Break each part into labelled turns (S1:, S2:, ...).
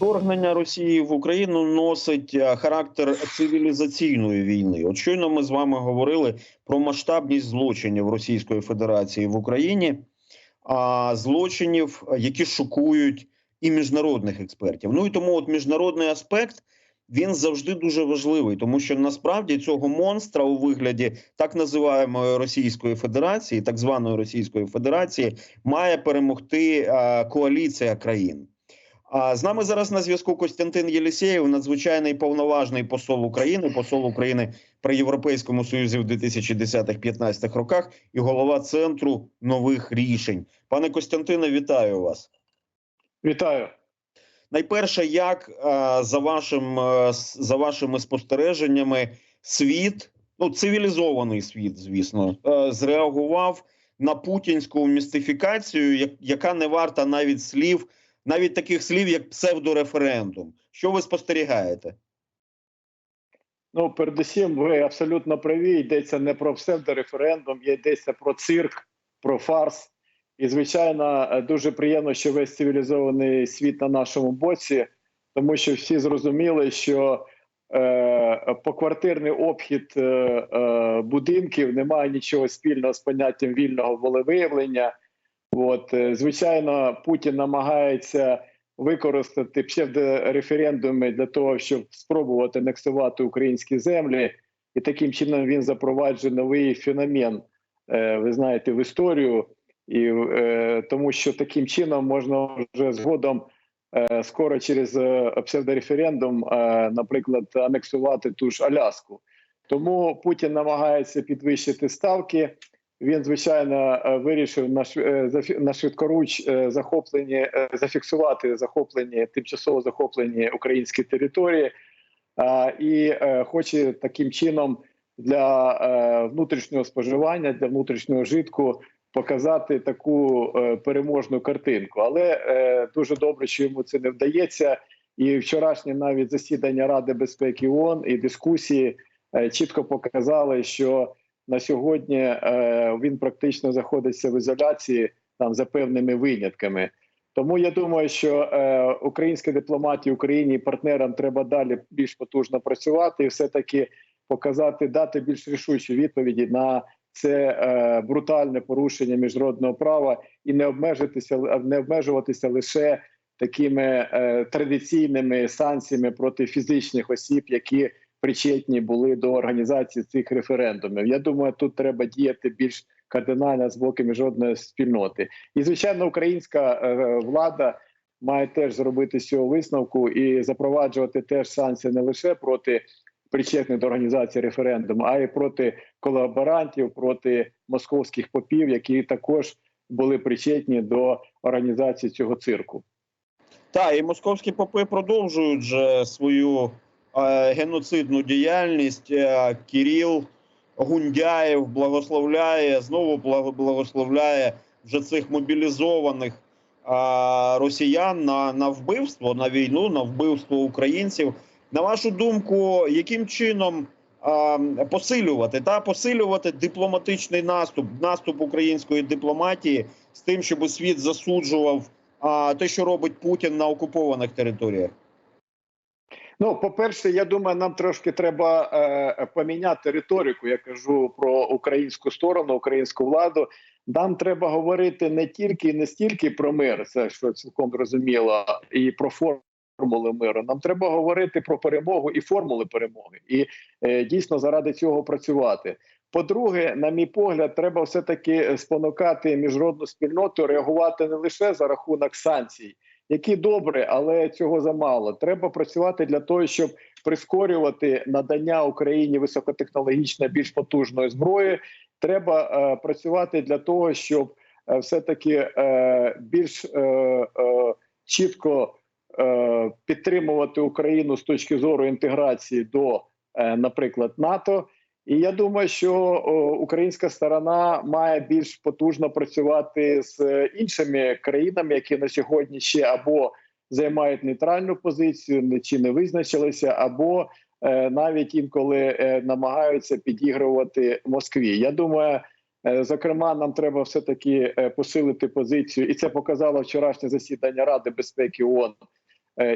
S1: Вторгнення Росії в Україну носить е, характер цивілізаційної війни. От щойно ми з вами говорили про масштабність злочинів Російської Федерації в Україні, а злочинів, е, які шокують і міжнародних експертів. Ну і тому, от міжнародний аспект він завжди дуже важливий, тому що насправді цього монстра у вигляді так називаємої Російської Федерації, так званої Російської Федерації, має перемогти е, коаліція країн. А з нами зараз на зв'язку Костянтин Єлісєєв, надзвичайний повноважний посол України, посол України при Європейському Союзі в 2010-15 роках і голова центру нових рішень. Пане Костянтине, вітаю вас.
S2: Вітаю.
S1: Найперше, як е, за вашим е, за вашими спостереженнями, світ, ну цивілізований світ, звісно, е, зреагував на путінську містифікацію, як- яка не варта навіть слів, навіть таких слів, як псевдореферендум. Що ви спостерігаєте?
S2: Ну, передусім, ви абсолютно праві. Йдеться не про псевдореферендум, йдеться про цирк, про фарс. І, звичайно, дуже приємно, що весь цивілізований світ на нашому боці, тому що всі зрозуміли, що е, поквартирний обхід е, е, будинків не має нічого спільного з поняттям вільного волевиявлення. От, е, звичайно, Путін намагається використати псевдореферендуми для того, щоб спробувати анексувати українські землі, і таким чином він запроваджує новий феномен. е, Ви знаєте, в історію, і е, тому що таким чином можна вже згодом скоро через псевдореферендум, наприклад, анексувати ту ж Аляску. Тому Путін намагається підвищити ставки. Він звичайно е, вирішив на е, на швидкоруч е, захоплені зафіксувати захоплені тимчасово захоплені українські території, і хоче таким чином для внутрішнього споживання, для внутрішнього житку показати таку переможну картинку. Але дуже добре, що йому це не вдається. І вчорашнє навіть засідання Ради безпеки ООН і дискусії чітко показали, що на сьогодні е, він практично знаходиться в ізоляції там за певними винятками. Тому я думаю, що е, українська дипломатія Україні і партнерам треба далі більш потужно працювати і все таки показати, дати більш рішучі відповіді на це е, брутальне порушення міжнародного права і не обмежитися не обмежуватися лише такими е, традиційними санкціями проти фізичних осіб, які причетні були до організації цих референдумів. Я думаю, тут треба діяти більш кардинально з боку міжнародної спільноти. І звичайно, українська е, влада має теж зробити з цього висновку і запроваджувати теж санкції не лише проти причетних до організації референдуму, а й проти колаборантів, проти московських попів, які також були причетні до організації цього цирку.
S1: Так, і московські попи продовжують же свою геноцидну діяльність. Е, Кіріл Гундяєв благословляє, знову благо- благословляє вже цих мобілізованих е, росіян на, на вбивство, на війну, на вбивство українців. На вашу думку, яким чином е, посилювати та посилювати дипломатичний наступ, наступ української дипломатії з тим, щоб світ засуджував а те, що робить Путін на окупованих територіях.
S2: Ну, по-перше, я думаю, нам трошки треба е, поміняти риторику. Я кажу про українську сторону, українську владу. Нам треба говорити не тільки і не стільки про мир, це що цілком зрозуміло, і про формули миру. Нам треба говорити про перемогу і формули перемоги, і е, дійсно заради цього працювати. По-друге, на мій погляд, треба все таки спонукати міжнародну спільноту реагувати не лише за рахунок санкцій, які добре, але цього замало. Треба працювати для того, щоб прискорювати надання Україні високотехнологічної більш потужної зброї. Треба е, працювати для того, щоб е, все таки е, більш е, е, чітко е, підтримувати Україну з точки зору інтеграції до, е, наприклад, НАТО. І я думаю, що українська сторона має більш потужно працювати з е, іншими країнами, які на сьогодні ще або займають нейтральну позицію, не- чи не визначилися, або е, навіть інколи е, намагаються підігрувати Москві. Я думаю, зокрема, нам треба все таки посилити позицію, і це показало вчорашнє засідання Ради безпеки ООН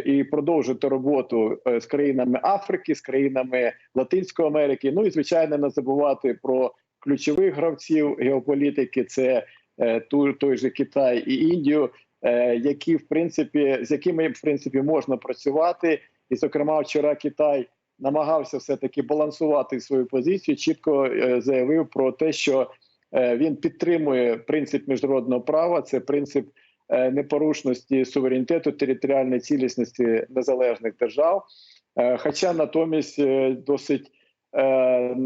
S2: і продовжити роботу е, з країнами Африки, з країнами Латинської Америки. Ну і звичайно, не забувати про ключових гравців геополітики. Це е, той же Китай і Індію, е, які в принципі з якими в принципі можна працювати. І, зокрема, вчора Китай намагався все таки балансувати свою позицію. Чітко е, заявив про те, що е, він підтримує принцип міжнародного права. Це принцип е, непорушності суверенітету, територіальної цілісності незалежних держав. Е, Хоча натомість е, досить е,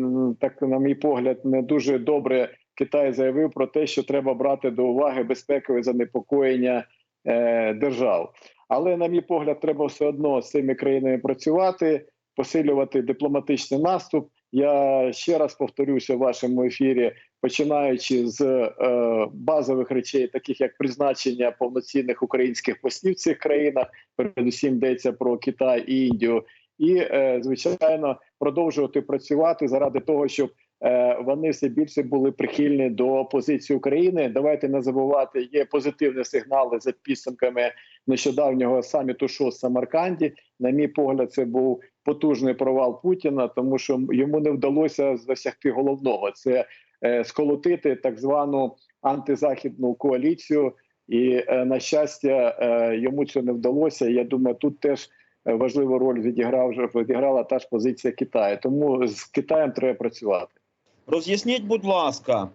S2: так, на мій погляд, не дуже добре Китай заявив про те, що треба брати до уваги безпекове занепокоєння е, держав. Але, на мій погляд, треба все одно з цими країнами працювати, посилювати дипломатичний наступ. Я ще раз повторюся в вашому ефірі, починаючи з е, базових речей, таких як призначення повноцінних українських послів в цих країнах, передусім йдеться про Китай і Індію, і е, звичайно продовжувати працювати заради того, щоб вони все більше були прихильні до позиції України. Давайте не забувати, є позитивні сигнали за підсумками нещодавнього саміту ШОС в Самарканді. На мій погляд, це був потужний провал Путіна, тому що йому не вдалося досягти головного це е, сколотити так звану антизахідну коаліцію. І е, на щастя, е, йому це не вдалося. Я думаю, тут теж е, важливу роль відіграв відіграла та ж позиція Китаю. Тому з Китаєм треба працювати.
S1: Роз'ясніть, будь ласка,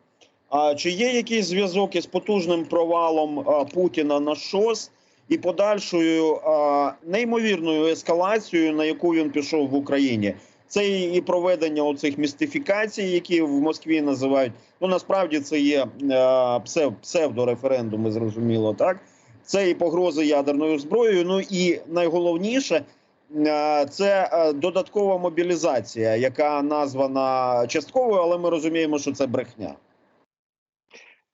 S1: а чи є якийсь зв'язок із потужним провалом а, Путіна на ШОС і подальшою а, неймовірною ескалацією, на яку він пішов в Україні? Це і проведення оцих містифікацій, які в Москві називають. Ну насправді це є а, псев, псевдореферендуми, зрозуміло, так? Це і погрози ядерною зброєю. Ну і найголовніше це е, додаткова мобілізація, яка названа частковою, але ми розуміємо, що це брехня.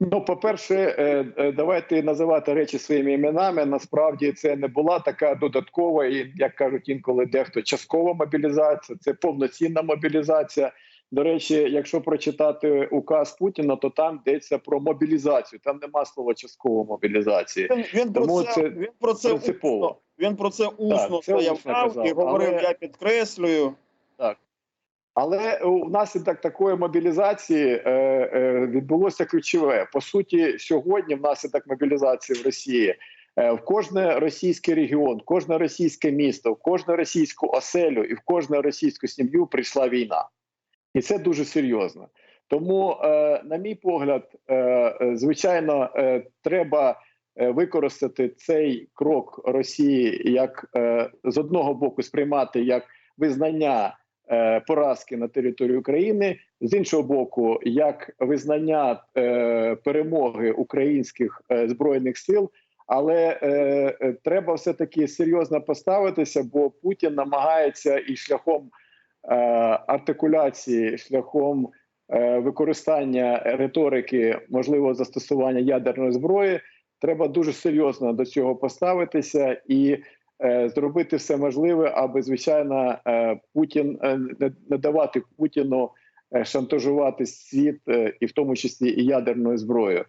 S2: Ну, по-перше, е, е, давайте називати речі своїми іменами. Насправді це не була така додаткова, і як кажуть інколи дехто часткова мобілізація, це повноцінна мобілізація. До речі, якщо прочитати указ Путіна, то там йдеться про мобілізацію. Там нема слова часткової мобілізації.
S1: Він, він про це,
S2: це
S1: він про це
S2: принципово.
S1: Він про це усно заявляв і говорив.
S2: але-
S1: Я підкреслюю. Так.
S2: Але внаслідок такої мобілізації е, е, відбулося ключове. По суті, сьогодні, внаслідок мобілізації в Росії, е, в кожне російський регіон, в кожне російське місто, в кожну російську оселю і в кожну російську сім'ю прийшла війна, і це дуже серйозно. Тому, е, на мій погляд, е, е, звичайно, е, треба використати цей крок Росії як е, з одного боку сприймати як визнання е, поразки на території України, з іншого боку, як визнання е, перемоги українських е, збройних сил. Але е, е, треба все таки серйозно поставитися, бо Путін намагається і шляхом е, артикуляції, шляхом е, використання риторики, можливого застосування ядерної зброї. Треба дуже серйозно до цього поставитися і е, зробити все можливе, аби звичайно е, Путін е, не, давати Путіну шантажувати світ, і в тому числі і ядерною зброєю.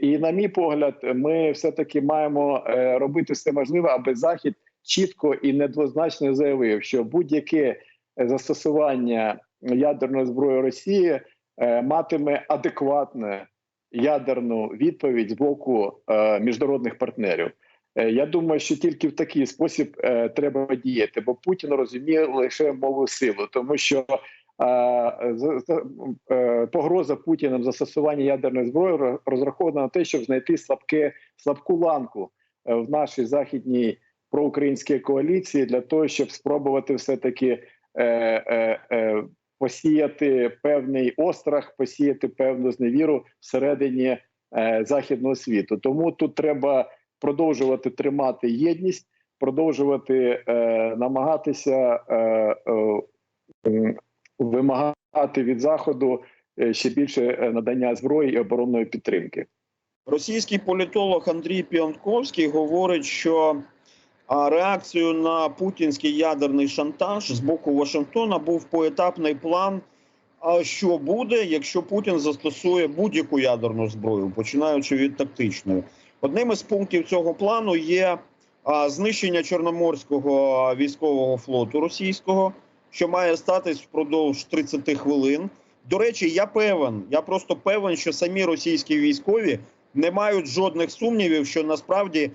S2: І на мій погляд, ми все таки маємо робити все можливе, аби захід чітко і недвозначно заявив, що будь-яке застосування ядерної зброї Росії матиме адекватне ядерну відповідь з боку е, міжнародних партнерів. Е, Я думаю, що тільки в такий спосіб е, треба діяти, бо Путін розуміє лише мову силу, тому що е, погроза Путіним застосування ядерної зброї розрахована на те, щоб знайти слабке слабку ланку в нашій західній проукраїнській коаліції для того, щоб спробувати все таки посіяти певний острах, посіяти певну зневіру всередині е, західного світу. Тому тут треба продовжувати тримати єдність, продовжувати е, намагатися е, е, вимагати від заходу е, ще більше е, надання зброї і оборонної підтримки.
S1: Російський політолог Андрій Піонтковський говорить, що реакцією на путінський ядерний шантаж з боку Вашингтона був поетапний план. А що буде, якщо Путін застосує будь-яку ядерну зброю, починаючи від тактичної? Одним із пунктів цього плану є знищення Чорноморського військового флоту російського, що має статись впродовж 30 хвилин. До речі, я певен, я просто певен, що самі російські військові не мають жодних сумнівів, що насправді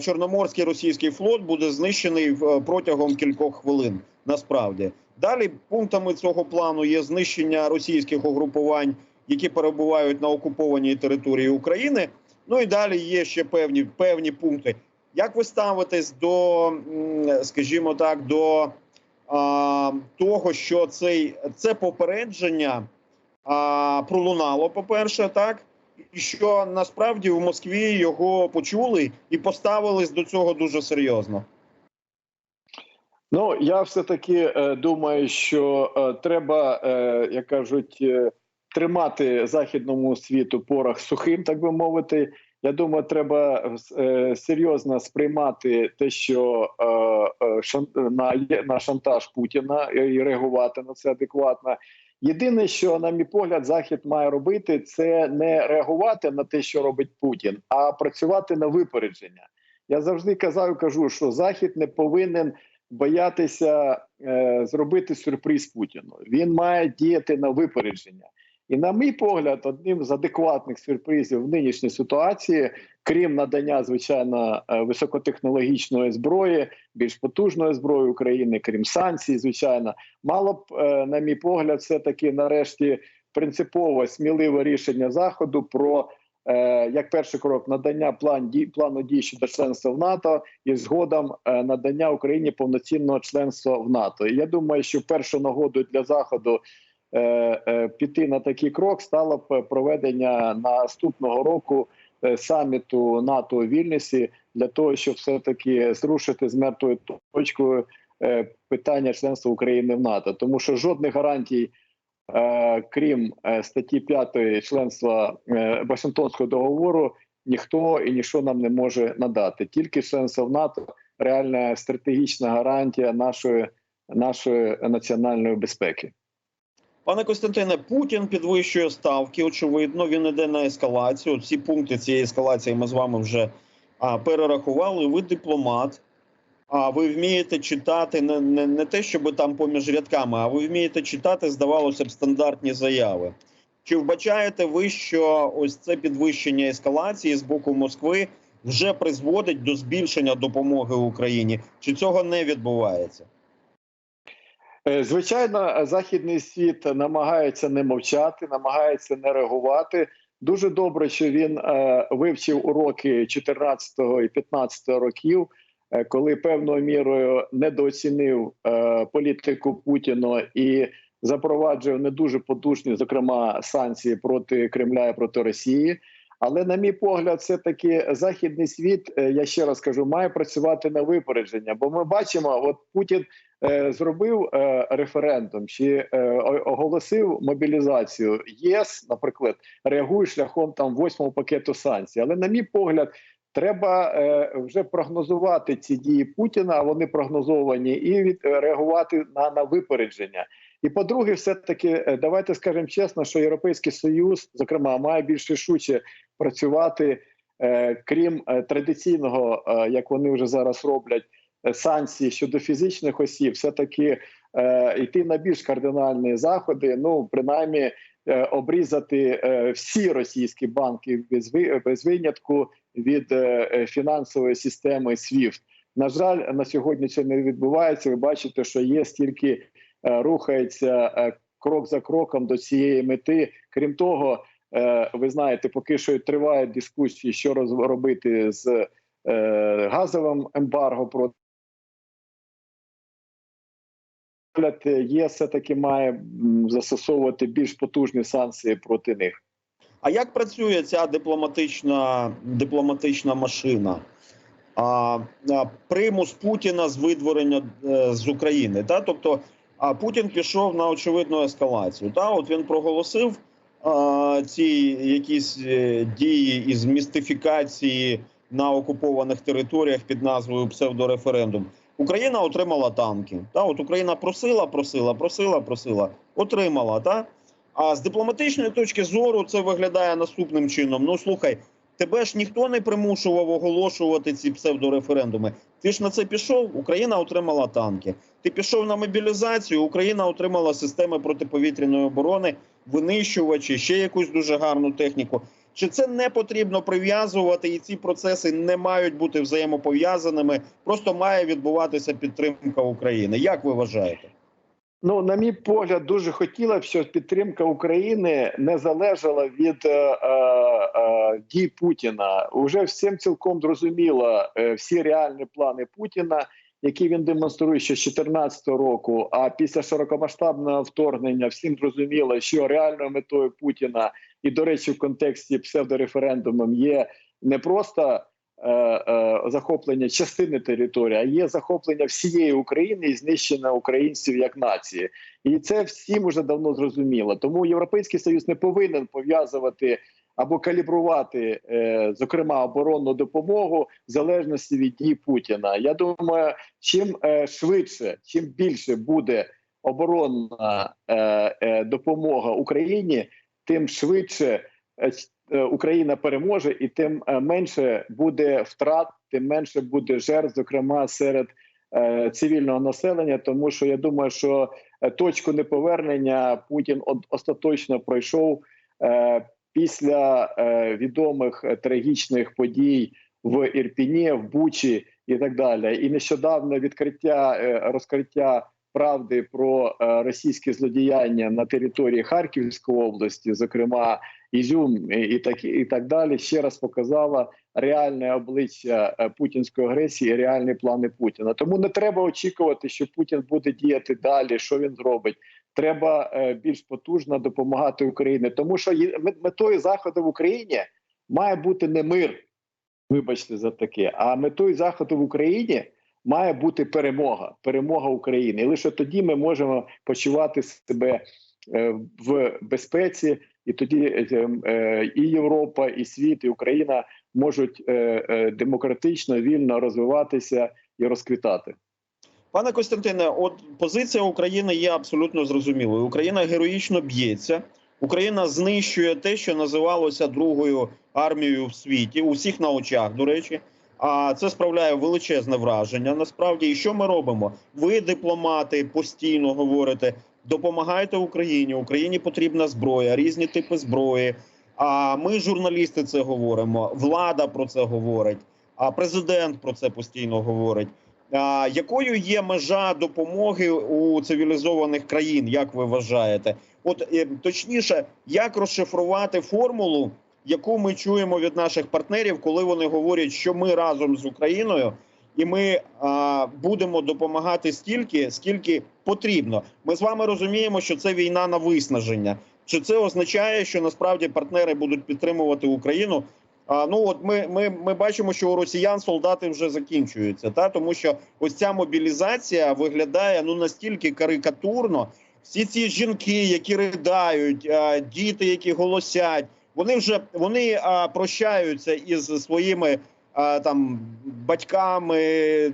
S1: Чорноморський російський флот буде знищений в- протягом кількох хвилин. Насправді далі пунктами цього плану є знищення російських угрупувань, які перебувають на окупованій території України. Ну і далі є ще певні певні пункти. Як ви ставитесь до, скажімо так, до а, того, що цей це попередження а, пролунало, по-перше, так і що насправді в Москві його почули і поставились до цього дуже серйозно.
S2: Ну я все таки е, думаю, що е, треба, е, як кажуть, е, тримати західному світу порох сухим, так би мовити. Я думаю, треба е, серйозно сприймати те, що е, е, шан, на, на шантаж Путіна і реагувати на це адекватно. Єдине, що, на мій погляд, захід має робити, це не реагувати на те, що робить Путін, а працювати на випередження. Я завжди казав, кажу, що захід не повинен боятися е, зробити сюрприз Путіну. Він має діяти на випередження. І, на мій погляд, одним з адекватних сюрпризів в нинішній ситуації, крім надання звичайно е, високотехнологічної зброї, більш потужної зброї України, крім санкцій, звичайно, мало б, е, на мій погляд, все таки нарешті принципово сміливе рішення заходу про. е, Як перший крок надання план дій плану дій щодо членства в НАТО і згодом надання Україні повноцінного членства в НАТО. І я думаю, що першу нагоду для заходу піти на такий крок стало б проведення наступного року е, саміту НАТО у Вільнюсі для того, щоб все таки зрушити з мертвою точкою е, питання членства України в НАТО, тому що жодних гарантій. е, Крім е, статті 5 членства е, Вашингтонського договору, ніхто і ніщо нам не може надати. Тільки членство в НАТО реальна стратегічна гарантія нашої, нашої національної безпеки.
S1: Пане Костянтине, Путін підвищує ставки. Очевидно, він іде на ескалацію. Ці пункти цієї ескалації ми з вами вже а, перерахували. Ви дипломат. А ви вмієте читати не, не, не те, щоб там поміж рядками, а ви вмієте читати, здавалося б, стандартні заяви. Чи вбачаєте ви, що ось це підвищення ескалації з боку Москви вже призводить до збільшення допомоги Україні? Чи цього не відбувається?
S2: Е, Звичайно, західний світ намагається не мовчати, намагається не реагувати. Дуже добре, що він е, вивчив уроки 14 і 15 років, е, коли певною мірою недооцінив політику Путіна і запроваджував не дуже потужні, зокрема, санкції проти Кремля і проти Росії. Але, на мій погляд, все таки західний світ, е, я ще раз кажу, має працювати на випередження. Бо ми бачимо, от Путін е, зробив е, референдум чи оголосив мобілізацію. ЄС, наприклад, реагує шляхом там восьмого пакету санкцій. Але, на мій погляд, треба вже прогнозувати ці дії Путіна. Вони прогнозовані, і реагувати на, на випередження. І по-друге, все таки е, давайте скажемо чесно, що Європейський Союз, зокрема, має більш рішуче працювати, е, крім е, традиційного, як вони вже зараз роблять, санкцій щодо фізичних осіб, все таки йти на більш кардинальні заходи. Ну принаймні обрізати всі російські банки без винятку від фінансової системи SWIFT. На жаль, на сьогодні це не відбувається. Ви бачите, що є стільки рухається е, крок за кроком до цієї мети. Крім того, е, ви знаєте, поки що тривають дискусії, що робити з е, газовим ембарго проти. Є все таки має застосовувати більш потужні санкції проти них.
S1: А як працює ця дипломатична, дипломатична машина? А, примус Путіна з видворення е, з України. Та? Тобто, а Путін пішов на очевидну ескалацію. Та? От він проголосив а, ці якісь е, дії із містифікації на окупованих територіях під назвою псевдореферендум. Україна отримала танки. Та? От Україна просила, просила, просила, просила, отримала. Та? А з дипломатичної точки зору це виглядає наступним чином: ну слухай, тебе ж ніхто не примушував оголошувати ці псевдореферендуми. Ти ж на це пішов, Україна отримала танки. Ти пішов на мобілізацію, Україна отримала системи протиповітряної оборони, винищувачі, ще якусь дуже гарну техніку. Чи це не потрібно прив'язувати, і ці процеси не мають бути взаємопов'язаними? Просто має відбуватися підтримка України. Як ви вважаєте?
S2: Ну, на мій погляд, дуже хотіла б, щоб підтримка України не залежала від е, е, е, дій Путіна. Уже всім цілком зрозуміло е, всі реальні плани Путіна, які він демонструє ще з 2014 року. А після широкомасштабного вторгнення всім зрозуміло, що реальною метою Путіна, і до речі, в контексті псевдореферендумом є не просто захоплення частини території, а є захоплення всієї України і знищення українців як нації. І це всім уже давно зрозуміло. Тому Європейський Союз не повинен пов'язувати або калібрувати, е, зокрема, оборонну допомогу в залежності від дій Путіна. Я думаю, чим е, швидше, чим більше буде оборонна е, е, допомога Україні, тим швидше е, е, Україна переможе, і тим е, менше буде втрат, тим менше буде жертв, зокрема серед е, цивільного населення. Тому що я думаю, що е, точку неповернення Путін остаточно пройшов е, після е, відомих е, трагічних подій в Ірпіні, в Бучі і так далі. І нещодавно відкриття е, розкриття правди про е, російське злодіяння на території Харківської області, зокрема Ізюм і, так і так далі, ще раз показала реальне обличчя е, путінської агресії, і реальні плани Путіна. Тому не треба очікувати, що Путін буде діяти далі. Що він зробить? Треба е, більш потужно допомагати Україні, тому що метою заходу в Україні має бути не мир. Вибачте за таке, а метою заходу в Україні має бути перемога, перемога України. І лише тоді ми можемо почувати себе е, в безпеці, і тоді е, е, і Європа, і світ, і Україна можуть е, демократично, вільно розвиватися і розквітати.
S1: Пане Костянтине, от позиція України є абсолютно зрозумілою. Україна героїчно б'ється. Україна знищує те, що називалося другою армією в світі, у всіх на очах, до речі. А це справляє величезне враження. Насправді, і що ми робимо? Ви, дипломати, постійно говорите: допомагайте Україні. Україні потрібна зброя, різні типи зброї. А ми, журналісти, це говоримо. Влада про це говорить. А президент про це постійно говорить. А, якою є межа допомоги у цивілізованих країн, як ви вважаєте? От е, точніше, як розшифрувати формулу, яку ми чуємо від наших партнерів, коли вони говорять, що ми разом з Україною і ми а, будемо допомагати стільки, скільки потрібно. Ми з вами розуміємо, що це війна на виснаження. Чи це означає, що насправді партнери будуть підтримувати Україну? А, ну от ми, ми, ми бачимо, що у росіян солдати вже закінчуються, та тому що ось ця мобілізація виглядає ну настільки карикатурно. Всі ці жінки, які riдають, а, діти, які голосять, вони вже вони прощаються із своїми там батьками,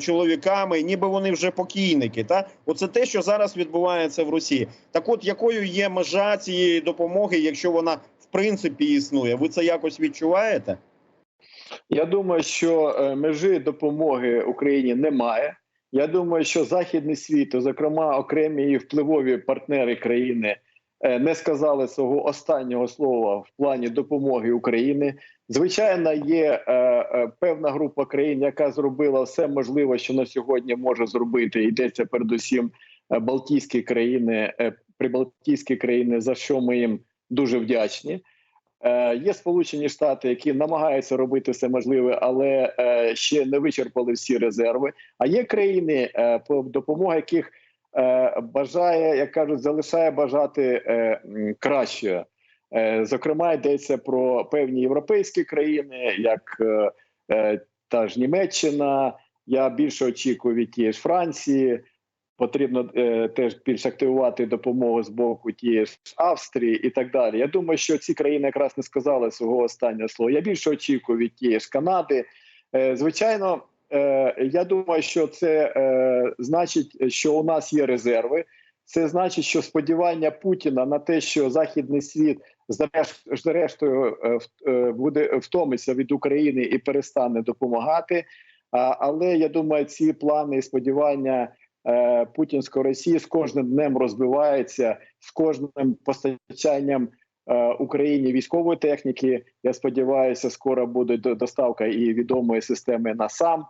S1: чоловіками, ніби вони вже покійники. Та оце те, що зараз відбувається в Росії. Так, от якою є межа цієї допомоги, якщо вона в принципі існує? Ви це якось відчуваєте?
S2: Я думаю, що е, межі допомоги Україні немає. Я думаю, що західний світ, зокрема окремі і впливові партнери країни, е, не сказали свого останнього слова в плані допомоги Україні. Звичайно, є е, е, певна група країн, яка зробила все можливе, що на сьогодні може зробити. Йдеться передусім е, Балтійські країни, е, прибалтійські країни, за що ми їм дуже вдячні. Е, Є Сполучені Штати, які намагаються робити все можливе, але е, ще не вичерпали всі резерви. А є країни, е, по допомога яких е, бажає, як кажуть, залишає бажати е, краще. Е, Зокрема, йдеться про певні європейські країни, як е, е, та ж Німеччина. Я більше очікую від тієї ж Франції. Потрібно е, теж більш активувати допомогу з боку тієї ж Австрії і так далі. Я думаю, що ці країни якраз не сказали свого останнього слова. Я більше очікую від тієї ж Канади. Е, звичайно, е, я думаю, що це е, значить, що у нас є резерви. Це значить, що сподівання Путіна на те, що західний світ зрешт- зрештою е, е, буде втомиться від України і перестане допомагати. Але я думаю, ці плани і сподівання е, путінської Росії з кожним днем розбиваються, з кожним постачанням е, Україні військової техніки. Я сподіваюся, скоро буде доставка і відомої системи НАСАМ е,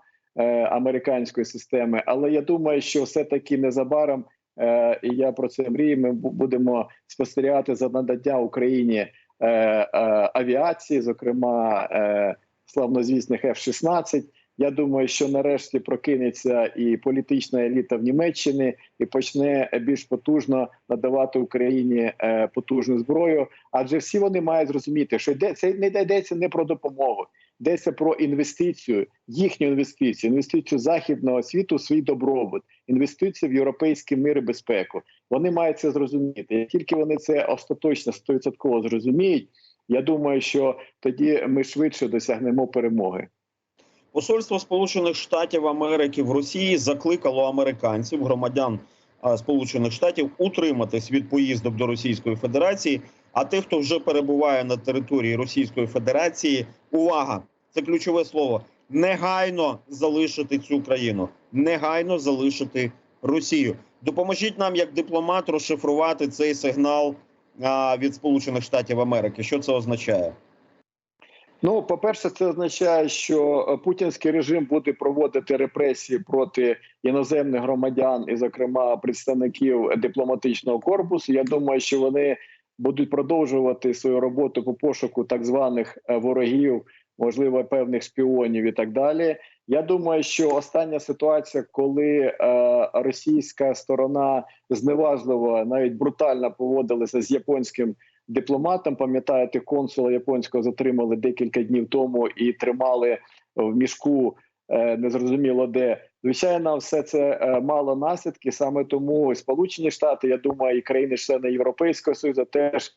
S2: американської системи. Але я думаю, що все таки незабаром. Е, і я про це мрію. Ми будемо спостерігати за надання Україні е, е, авіації, зокрема е, славнозвісних F-16. Я думаю, що нарешті прокинеться і політична еліта в Німеччині і почне більш потужно надавати Україні е, потужну зброю. Адже всі вони мають зрозуміти, що йде це не йдеться не про допомогу, йдеться про інвестицію, їхню інвестицію, інвестицію західного світу в свій добробут, інвестицію в європейський мир і безпеку. Вони мають це зрозуміти. Як тільки вони це остаточно 100% зрозуміють, я думаю, що тоді ми швидше досягнемо перемоги.
S1: Посольство Сполучених Штатів Америки в Росії закликало американців, громадян Сполучених Штатів, утриматись від поїздок до Російської Федерації. А тих, хто вже перебуває на території Російської Федерації, увага! Це ключове слово. Негайно залишити цю країну, негайно залишити Росію. Допоможіть нам, як дипломат, розшифрувати цей сигнал від Сполучених Штатів Америки. Що це означає?
S2: Ну, по-перше, це означає, що путінський режим буде проводити репресії проти іноземних громадян, і, зокрема, представників дипломатичного корпусу. Я думаю, що вони будуть продовжувати свою роботу по пошуку так званих е, ворогів, можливо, певних шпіонів і так далі. Я думаю, що остання ситуація, коли е, російська сторона зневажливо, навіть брутально поводилася з японським дипломатом. Пам'ятаєте, консула японського затримали декілька днів тому і тримали в мішку е, незрозуміло де. Звичайно, все це е, мало наслідки. Саме тому Сполучені Штати, я думаю, і країни-члени Європейського Союзу теж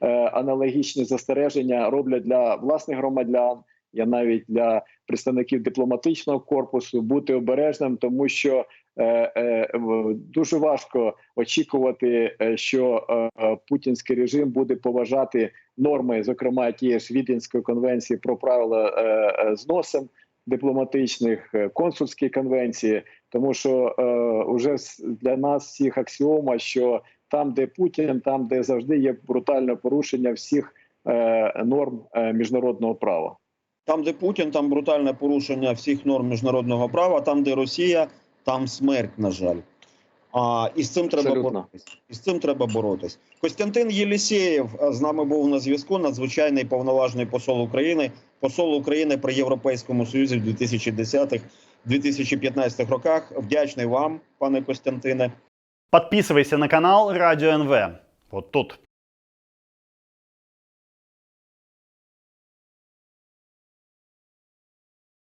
S2: е, аналогічні застереження роблять для власних громадян. Я навіть для представників дипломатичного корпусу бути обережним, тому що е, дуже важко очікувати, що путінський режим буде поважати норми, зокрема тієї ж Віденської конвенції про правила зносин дипломатичних, е, консульські конвенції, тому що е, вже для нас всіх аксіома, що там, де Путін, там де завжди є брутальне порушення всіх е, норм е, міжнародного права.
S1: Там, де Путін, там брутальне порушення всіх норм міжнародного права. Там, де Росія, там смерть, на жаль. А і з цим треба
S2: Абсолютно.
S1: боротись. І з цим треба боротись. Костянтин Єлісєєв е, з нами був на зв'язку. Надзвичайний повноважний посол України, посол України при Європейському Союзі в 2010-2015 роках. Вдячний вам, пане Костянтине.
S3: Подписывайся на канал Радио НВ. Вот тут.